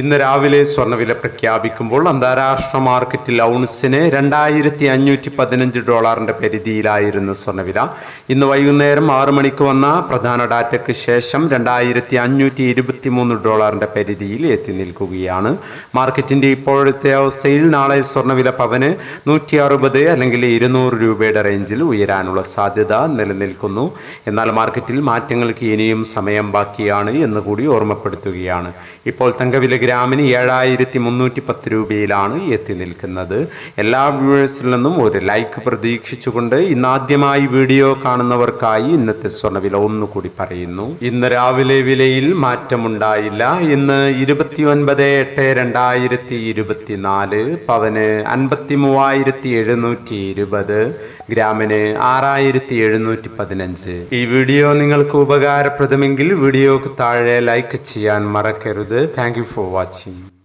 ഇന്ന് രാവിലെ സ്വർണവില പ്രഖ്യാപിക്കുമ്പോൾ അന്താരാഷ്ട്ര മാർക്കറ്റിൽ ഔൺസിന് രണ്ടായിരത്തി അഞ്ഞൂറ്റി പതിനഞ്ച് ഡോളറിന്റെ പരിധിയിലായിരുന്നു സ്വർണവില ഇന്ന് വൈകുന്നേരം ആറു മണിക്ക് വന്ന പ്രധാന ഡാറ്റയ്ക്ക് ശേഷം രണ്ടായിരത്തി അഞ്ഞൂറ്റി ഇരുപത്തി മൂന്ന് പരിധിയിൽ എത്തി നിൽക്കുകയാണ്. മാർക്കറ്റിന്റെ ഇപ്പോഴത്തെ അവസ്ഥയിൽ നാളെ സ്വർണവില പവന് നൂറ്റി അറുപത് അല്ലെങ്കിൽ ഇരുന്നൂറ് രൂപയുടെ റേഞ്ചിൽ ഉയരാനുള്ള സാധ്യത നിലനിൽക്കുന്നു. എന്നാൽ മാർക്കറ്റിൽ മാറ്റങ്ങൾക്ക് ഇനിയും സമയം ബാക്കിയാണ് എന്ന് കൂടി ഓർമ്മപ്പെടുത്തുകയാണ്. ഇപ്പോൾ തങ്കവില ഗ്രാമിന് ഏഴായിരത്തി മുന്നൂറ്റി പത്ത് രൂപയിലാണ് എത്തി നിൽക്കുന്നത്. എല്ലാ വ്യൂവേഴ്സിൽ നിന്നും ഒരു ലൈക്ക് പ്രതീക്ഷിച്ചുകൊണ്ട് ഇന്നാദ്യമായി വീഡിയോ കാണുന്നവർക്കായി ഇന്നത്തെ സ്വർണവില ഒന്നുകൂടി പറയുന്നു. ഇന്ന് രാവിലെ വിലയിൽ മാറ്റമുണ്ടായില്ല. ഇന്ന് ഇരുപത്തി ഒൻപത് എട്ട് രണ്ടായിരത്തി ഇരുപത്തിനാല് പവന് അൻപത്തി മൂവായിരത്തി എഴുന്നൂറ്റി ഇരുപത് ഗ്രാമിന് ആറായിരത്തി എഴുന്നൂറ്റി പതിനഞ്ച് ഈ വീഡിയോ നിങ്ങൾക്ക് ഉപകാരപ്രദമെങ്കിൽ വീഡിയോക്ക് താഴെ ലൈക്ക് ചെയ്യാൻ മറക്കരുത്. Thank for watching.